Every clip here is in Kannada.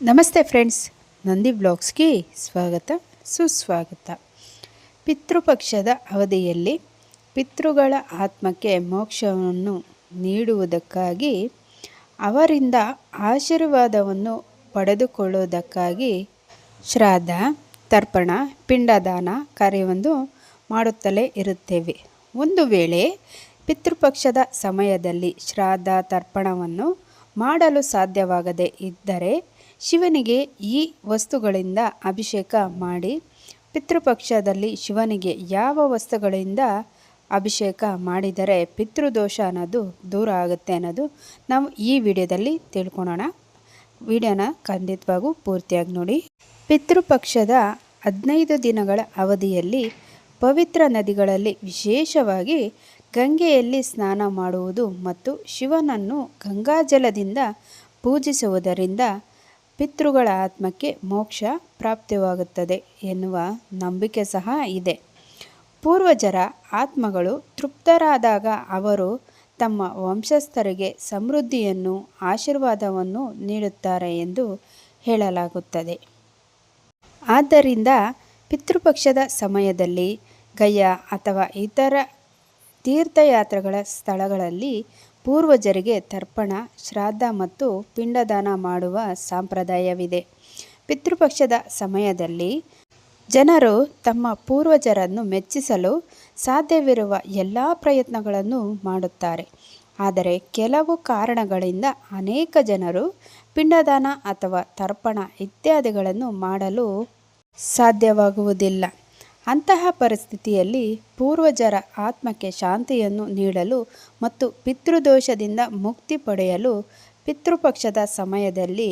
ನಮಸ್ತೆ ಫ್ರೆಂಡ್ಸ್, ನಂದಿ ಬ್ಲಾಗ್ಸ್ಗೆ ಸ್ವಾಗತ, ಸುಸ್ವಾಗತ. ಪಿತೃಪಕ್ಷದ ಅವಧಿಯಲ್ಲಿ ಪಿತೃಗಳ ಆತ್ಮಕ್ಕೆ ಮೋಕ್ಷವನ್ನು ನೀಡುವುದಕ್ಕಾಗಿ, ಅವರಿಂದ ಆಶೀರ್ವಾದವನ್ನು ಪಡೆದುಕೊಳ್ಳುವುದಕ್ಕಾಗಿ ಶ್ರಾದ್ದ, ತರ್ಪಣ, ಪಿಂಡದಾನ ಕಾರ್ಯವನ್ನು ಮಾಡುತ್ತಲೇ ಇರುತ್ತೇವೆ. ಒಂದು ವೇಳೆ ಪಿತೃಪಕ್ಷದ ಸಮಯದಲ್ಲಿ ಶ್ರಾದ್ದ, ತರ್ಪಣವನ್ನು ಮಾಡಲು ಸಾಧ್ಯವಾಗದೇ ಇದ್ದರೆ ಶಿವನಿಗೆ ಈ ವಸ್ತುಗಳಿಂದ ಅಭಿಷೇಕ ಮಾಡಿ, ಪಿತೃಪಕ್ಷದಲ್ಲಿ ಶಿವನಿಗೆ ಯಾವ ವಸ್ತುಗಳಿಂದ ಅಭಿಷೇಕ ಮಾಡಿದರೆ ಪಿತೃದೋಷ ಅನ್ನೋದು ದೂರ ಆಗುತ್ತೆ ಅನ್ನೋದು ನಾವು ಈ ವಿಡಿಯೋದಲ್ಲಿ ತಿಳ್ಕೊಳೋಣ. ವಿಡಿಯೋನ ಖಂಡಿತವಾಗೂ ಪೂರ್ತಿಯಾಗಿ ನೋಡಿ. ಪಿತೃಪಕ್ಷದ ಹದಿನೈದು ದಿನಗಳ ಅವಧಿಯಲ್ಲಿ ಪವಿತ್ರ ನದಿಗಳಲ್ಲಿ ವಿಶೇಷವಾಗಿ ಗಂಗೆಯಲ್ಲಿ ಸ್ನಾನ ಮಾಡುವುದು ಮತ್ತು ಶಿವನನ್ನು ಗಂಗಾಜಲದಿಂದ ಪೂಜಿಸುವುದರಿಂದ ಪಿತೃಗಳ ಆತ್ಮಕ್ಕೆ ಮೋಕ್ಷ ಪ್ರಾಪ್ತಿಯಾಗುತ್ತದೆ ಎನ್ನುವ ನಂಬಿಕೆ ಸಹ ಇದೆ. ಪೂರ್ವಜರ ಆತ್ಮಗಳು ತೃಪ್ತರಾದಾಗ ಅವರು ತಮ್ಮ ವಂಶಸ್ಥರಿಗೆ ಸಮೃದ್ಧಿಯನ್ನು, ಆಶೀರ್ವಾದವನ್ನು ನೀಡುತ್ತಾರೆ ಎಂದು ಹೇಳಲಾಗುತ್ತದೆ. ಆದ್ದರಿಂದ ಪಿತೃಪಕ್ಷದ ಸಮಯದಲ್ಲಿ ಗಯ್ಯ ಅಥವಾ ಇತರ ತೀರ್ಥಯಾತ್ರೆಗಳ ಸ್ಥಳಗಳಲ್ಲಿ ಪೂರ್ವಜರಿಗೆ ತರ್ಪಣ, ಶ್ರಾದ್ದ ಮತ್ತು ಪಿಂಡದಾನ ಮಾಡುವ ಸಂಪ್ರದಾಯವಿದೆ. ಪಿತೃಪಕ್ಷದ ಸಮಯದಲ್ಲಿ ಜನರು ತಮ್ಮ ಪೂರ್ವಜರನ್ನು ಮೆಚ್ಚಿಸಲು ಸಾಧ್ಯವಿರುವ ಎಲ್ಲ ಪ್ರಯತ್ನಗಳನ್ನು ಮಾಡುತ್ತಾರೆ. ಆದರೆ ಕೆಲವು ಕಾರಣಗಳಿಂದ ಅನೇಕ ಜನರು ಪಿಂಡದಾನ ಅಥವಾ ತರ್ಪಣ ಇತ್ಯಾದಿಗಳನ್ನು ಮಾಡಲು ಸಾಧ್ಯವಾಗುವುದಿಲ್ಲ. ಅಂತಹ ಪರಿಸ್ಥಿತಿಯಲ್ಲಿ ಪೂರ್ವಜರ ಆತ್ಮಕ್ಕೆ ಶಾಂತಿಯನ್ನು ನೀಡಲು ಮತ್ತು ಪಿತೃದೋಷದಿಂದ ಮುಕ್ತಿ ಪಡೆಯಲು ಪಿತೃಪಕ್ಷದ ಸಮಯದಲ್ಲಿ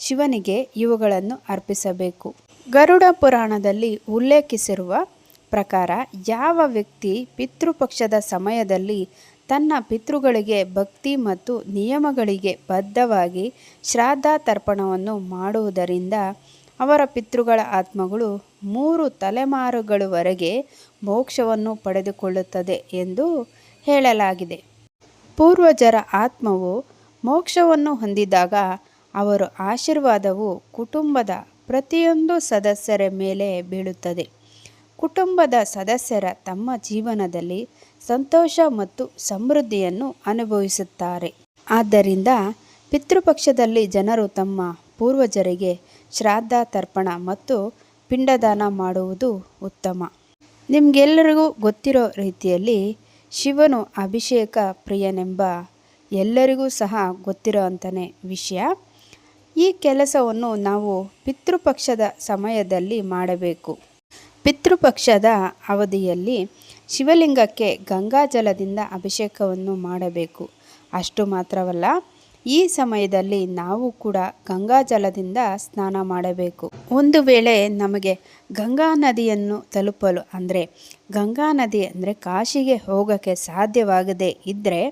ಶಿವನಿಗೆ ಇವುಗಳನ್ನು ಅರ್ಪಿಸಬೇಕು. ಗರುಡ ಪುರಾಣದಲ್ಲಿ ಉಲ್ಲೇಖಿಸಿರುವ ಪ್ರಕಾರ ಯಾವ ವ್ಯಕ್ತಿ ಪಿತೃಪಕ್ಷದ ಸಮಯದಲ್ಲಿ ತನ್ನ ಪಿತೃಗಳಿಗೆ ಭಕ್ತಿ ಮತ್ತು ನಿಯಮಗಳಿಗೆ ಬದ್ಧವಾಗಿ ಶ್ರಾದ್ದ ತರ್ಪಣವನ್ನು ಮಾಡುವುದರಿಂದ ಅವರ ಪಿತೃಗಳ ಆತ್ಮಗಳು ಮೂರು ತಲೆಮಾರುಗಳವರೆಗೆ ಮೋಕ್ಷವನ್ನು ಪಡೆದುಕೊಳ್ಳುತ್ತದೆ ಎಂದು ಹೇಳಲಾಗಿದೆ. ಪೂರ್ವಜರ ಆತ್ಮವು ಮೋಕ್ಷವನ್ನು ಹೊಂದಿದಾಗ ಅವರ ಆಶೀರ್ವಾದವು ಕುಟುಂಬದ ಪ್ರತಿಯೊಂದು ಸದಸ್ಯರ ಮೇಲೆ ಬೀಳುತ್ತದೆ. ಕುಟುಂಬದ ಸದಸ್ಯರ ತಮ್ಮ ಜೀವನದಲ್ಲಿ ಸಂತೋಷ ಮತ್ತು ಸಮೃದ್ಧಿಯನ್ನು ಅನುಭವಿಸುತ್ತಾರೆ. ಆದ್ದರಿಂದ ಪಿತೃಪಕ್ಷದಲ್ಲಿ ಜನರು ತಮ್ಮ ಪೂರ್ವಜರಿಗೆ ಶ್ರಾದ್ದ ತರ್ಪಣ ಮತ್ತು ಪಿಂಡದಾನ ಮಾಡುವುದು ಉತ್ತಮ. ನಿಮಗೆಲ್ಲರಿಗೂ ಗೊತ್ತಿರೋ ರೀತಿಯಲ್ಲಿ ಶಿವನು ಅಭಿಷೇಕ ಪ್ರಿಯನೆಂಬ ಎಲ್ಲರಿಗೂ ಸಹ ಗೊತ್ತಿರೋ ಅಂತಾನೆ ವಿಷಯ. ಈ ಕೆಲಸವನ್ನು ನಾವು ಪಿತೃಪಕ್ಷದ ಸಮಯದಲ್ಲಿ ಮಾಡಬೇಕು. ಪಿತೃಪಕ್ಷದ ಅವಧಿಯಲ್ಲಿ ಶಿವಲಿಂಗಕ್ಕೆ ಗಂಗಾಜಲದಿಂದ ಅಭಿಷೇಕವನ್ನು ಮಾಡಬೇಕು. ಅಷ್ಟು ಮಾತ್ರವಲ್ಲ ಈ ಸಮಯದಲ್ಲಿ ನಾವು ಕೂಡ ಗಂಗಾಜಲದಿಂದ ಸ್ನಾನ ಮಾಡಬೇಕು. ಒಂದು ವೇಳೆ ನಮಗೆ ಗಂಗಾ ನದಿಯನ್ನು ತಲುಪಲು ಅಂದರೆ ಗಂಗಾ ನದಿ ಅಂದರೆ ಕಾಶಿಗೆ ಹೋಗೋಕ್ಕೆ ಸಾಧ್ಯವಾಗದೇ ಇದ್ದರೆ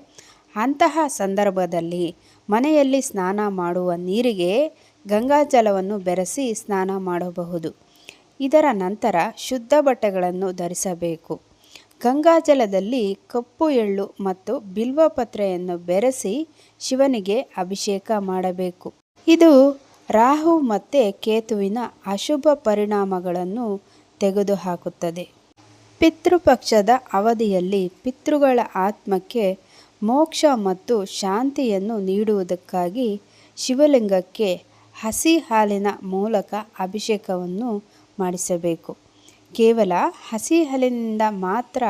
ಅಂತಹ ಸಂದರ್ಭದಲ್ಲಿ ಮನೆಯಲ್ಲಿ ಸ್ನಾನ ಮಾಡುವ ನೀರಿಗೆ ಗಂಗಾಜಲವನ್ನು ಬೆರೆಸಿ ಸ್ನಾನ ಮಾಡಬಹುದು. ಇದರ ನಂತರ ಶುದ್ಧ ಬಟ್ಟೆಗಳನ್ನು ಧರಿಸಬೇಕು. ಗಂಗಾಜಲದಲ್ಲಿ ಕಪ್ಪು ಎಳ್ಳು ಮತ್ತು ಬಿಲ್ವಪತ್ರೆಯನ್ನು ಬೆರೆಸಿ ಶಿವನಿಗೆ ಅಭಿಷೇಕ ಮಾಡಬೇಕು. ಇದು ರಾಹು ಮತ್ತು ಕೇತುವಿನ ಅಶುಭ ಪರಿಣಾಮಗಳನ್ನು ತೆಗೆದುಹಾಕುತ್ತದೆ. ಪಿತೃಪಕ್ಷದ ಅವಧಿಯಲ್ಲಿ ಪಿತೃಗಳ ಆತ್ಮಕ್ಕೆ ಮೋಕ್ಷ ಮತ್ತು ಶಾಂತಿಯನ್ನು ನೀಡುವುದಕ್ಕಾಗಿ ಶಿವಲಿಂಗಕ್ಕೆ ಹಸಿ ಹಾಲಿನ ಮೂಲಕ ಅಭಿಷೇಕವನ್ನು ಮಾಡಿಸಬೇಕು. ಕೇವಲ ಹಸಿ ಹಾಲಿನಿಂದ ಮಾತ್ರ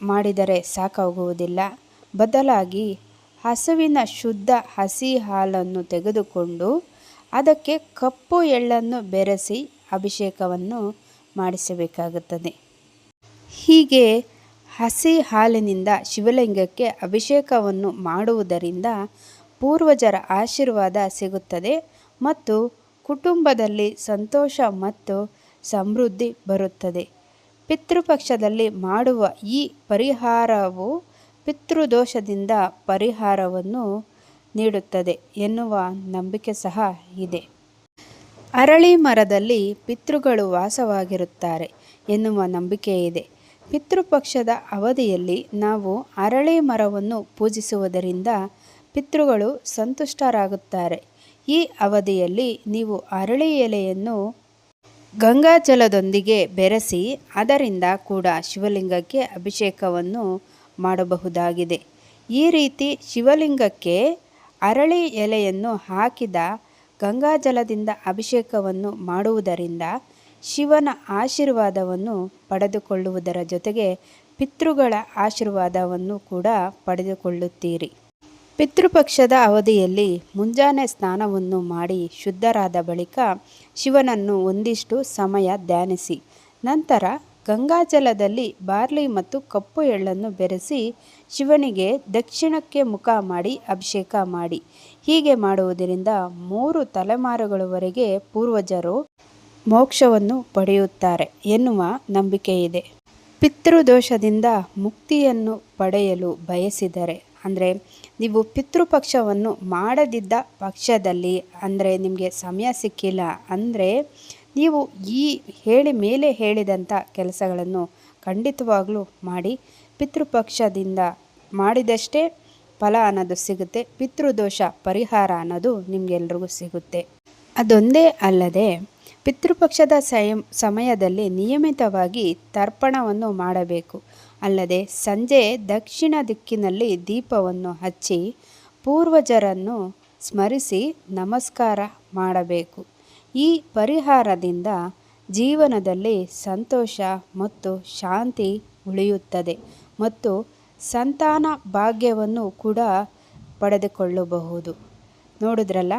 ಮಾಡಿದರೆ ಸಾಕಾಗುವುದಿಲ್ಲ. ಬದಲಾಗಿ ಹಸುವಿನ ಶುದ್ಧ ಹಸಿ ಹಾಲನ್ನು ತೆಗೆದುಕೊಂಡು ಅದಕ್ಕೆ ಕಪ್ಪು ಎಳ್ಳನ್ನು ಬೆರೆಸಿ ಅಭಿಷೇಕವನ್ನು ಮಾಡಿಸಬೇಕಾಗುತ್ತದೆ. ಹೀಗೆ ಹಸಿ ಹಾಲಿನಿಂದ ಶಿವಲಿಂಗಕ್ಕೆ ಅಭಿಷೇಕವನ್ನು ಮಾಡುವುದರಿಂದ ಪೂರ್ವಜರ ಆಶೀರ್ವಾದ ಸಿಗುತ್ತದೆ ಮತ್ತು ಕುಟುಂಬದಲ್ಲಿ ಸಂತೋಷ ಮತ್ತು ಸಮೃದ್ಧಿ ಬರುತ್ತದೆ. ಪಿತೃಪಕ್ಷದಲ್ಲಿ ಮಾಡುವ ಈ ಪರಿಹಾರವು ಪಿತೃದೋಷದಿಂದ ಪರಿಹಾರವನ್ನು ನೀಡುತ್ತದೆ ಎನ್ನುವ ನಂಬಿಕೆ ಸಹ ಇದೆ. ಅರಳಿ ಮರದಲ್ಲಿ ಪಿತೃಗಳು ವಾಸವಾಗಿರುತ್ತಾರೆ ಎನ್ನುವ ನಂಬಿಕೆ ಇದೆ. ಪಿತೃಪಕ್ಷದ ಅವಧಿಯಲ್ಲಿ ನಾವು ಅರಳಿ ಮರವನ್ನು ಪೂಜಿಸುವುದರಿಂದ ಪಿತೃಗಳು ಸಂತುಷ್ಟರಾಗುತ್ತಾರೆ. ಈ ಅವಧಿಯಲ್ಲಿ ನೀವು ಅರಳಿ ಎಲೆಯನ್ನು ಗಂಗಾಜಲದೊಂದಿಗೆ ಬೆರೆಸಿ ಅದರಿಂದ ಕೂಡ ಶಿವಲಿಂಗಕ್ಕೆ ಅಭಿಷೇಕವನ್ನು ಮಾಡಬಹುದಾಗಿದೆ. ಈ ರೀತಿ ಶಿವಲಿಂಗಕ್ಕೆ ಅರಳಿ ಎಲೆಯನ್ನು ಹಾಕಿದ ಗಂಗಾಜಲದಿಂದ ಅಭಿಷೇಕವನ್ನು ಮಾಡುವುದರಿಂದ ಶಿವನ ಆಶೀರ್ವಾದವನ್ನು ಪಡೆದುಕೊಳ್ಳುವುದರ ಜೊತೆಗೆ ಪಿತೃಗಳ ಆಶೀರ್ವಾದವನ್ನು ಕೂಡ ಪಡೆದುಕೊಳ್ಳುತ್ತೀರಿ. ಪಿತೃಪಕ್ಷದ ಅವಧಿಯಲ್ಲಿ ಮುಂಜಾನೆ ಸ್ನಾನವನ್ನು ಮಾಡಿ ಶುದ್ಧರಾದ ಬಳಿಕ ಶಿವನನ್ನು ಒಂದಿಷ್ಟು ಸಮಯ ಧ್ಯಾನಿಸಿ. ನಂತರ ಗಂಗಾಜಲದಲ್ಲಿ ಬಾರ್ಲಿ ಮತ್ತು ಕಪ್ಪು ಎಳ್ಳನ್ನು ಬೆರೆಸಿ ಶಿವನಿಗೆ ದಕ್ಷಿಣಕ್ಕೆ ಮುಖ ಮಾಡಿ ಅಭಿಷೇಕ ಮಾಡಿ. ಹೀಗೆ ಮಾಡುವುದರಿಂದ ಮೂರು ತಲೆಮಾರುಗಳವರೆಗೆ ಪೂರ್ವಜರು ಮೋಕ್ಷವನ್ನು ಪಡೆಯುತ್ತಾರೆ ಎನ್ನುವ ನಂಬಿಕೆ ಇದೆ ಪಿತೃದೋಷದಿಂದ ಮುಕ್ತಿಯನ್ನು ಪಡೆಯಲು ಬಯಸಿದರೆ ಅಂದರೆ ನೀವು ಪಿತೃಪಕ್ಷವನ್ನು ಮಾಡದಿದ್ದ ಪಕ್ಷದಲ್ಲಿ ಅಂದರೆ ನಿಮಗೆ ಸಮಯ ಸಿಕ್ಕಿಲ್ಲ ಅಂದರೆ ನೀವು ಈ ಹೇಳಿ ಮೇಲೆ ಹೇಳಿದಂಥ ಕೆಲಸಗಳನ್ನು ಖಂಡಿತವಾಗಲೂ ಮಾಡಿ ಪಿತೃಪಕ್ಷದಿಂದ ಮಾಡಿದಷ್ಟೇ ಫಲ ಅನ್ನೋದು ಸಿಗುತ್ತೆ, ಪಿತೃದೋಷ ಪರಿಹಾರ ಅನ್ನೋದು ನಿಮಗೆಲ್ರಿಗೂ ಸಿಗುತ್ತೆ. ಅದೊಂದೇ ಅಲ್ಲದೆ ಪಿತೃಪಕ್ಷದ ಸಯಂ, ಸಮಯದಲ್ಲಿ ನಿಯಮಿತವಾಗಿ ತರ್ಪಣವನ್ನು ಮಾಡಬೇಕು. ಅಲ್ಲದೆ ಸಂಜೆ ದಕ್ಷಿಣ ದಿಕ್ಕಿನಲ್ಲಿ ದೀಪವನ್ನು ಹಚ್ಚಿ ಪೂರ್ವಜರನ್ನು ಸ್ಮರಿಸಿ ನಮಸ್ಕಾರ ಮಾಡಬೇಕು. ಈ ಪರಿಹಾರದಿಂದ ಜೀವನದಲ್ಲಿ ಸಂತೋಷ ಮತ್ತು ಶಾಂತಿ ಉಳಿಯುತ್ತದೆ ಮತ್ತು ಸಂತಾನ ಭಾಗ್ಯವನ್ನು ಕೂಡ ಪಡೆದುಕೊಳ್ಳಬಹುದು. ನೋಡಿದ್ರಲ್ಲ,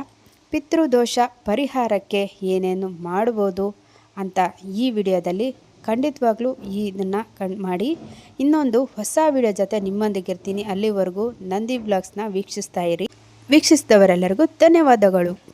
ಪಿತೃದೋಷ ಪರಿಹಾರಕ್ಕೆ ಏನೇನು ಮಾಡ್ಬೋದು ಅಂತ ಈ ವಿಡಿಯೋದಲ್ಲಿ ಖಂಡಿತವಾಗ್ಲೂ ಇದನ್ನು ಕಣ್ ಮಾಡಿ. ಇನ್ನೊಂದು ಹೊಸ ವಿಡಿಯೋ ಜೊತೆ ನಿಮ್ಮೊಂದಿಗೆ ಇರ್ತೀನಿ. ಅಲ್ಲಿವರೆಗೂ ನಂದಿ ಬ್ಲಾಗ್ಸ್ನ ವೀಕ್ಷಿಸ್ತಾ ಇರಿ. ವೀಕ್ಷಿಸಿದವರೆಲ್ಲರಿಗೂ ಧನ್ಯವಾದಗಳು.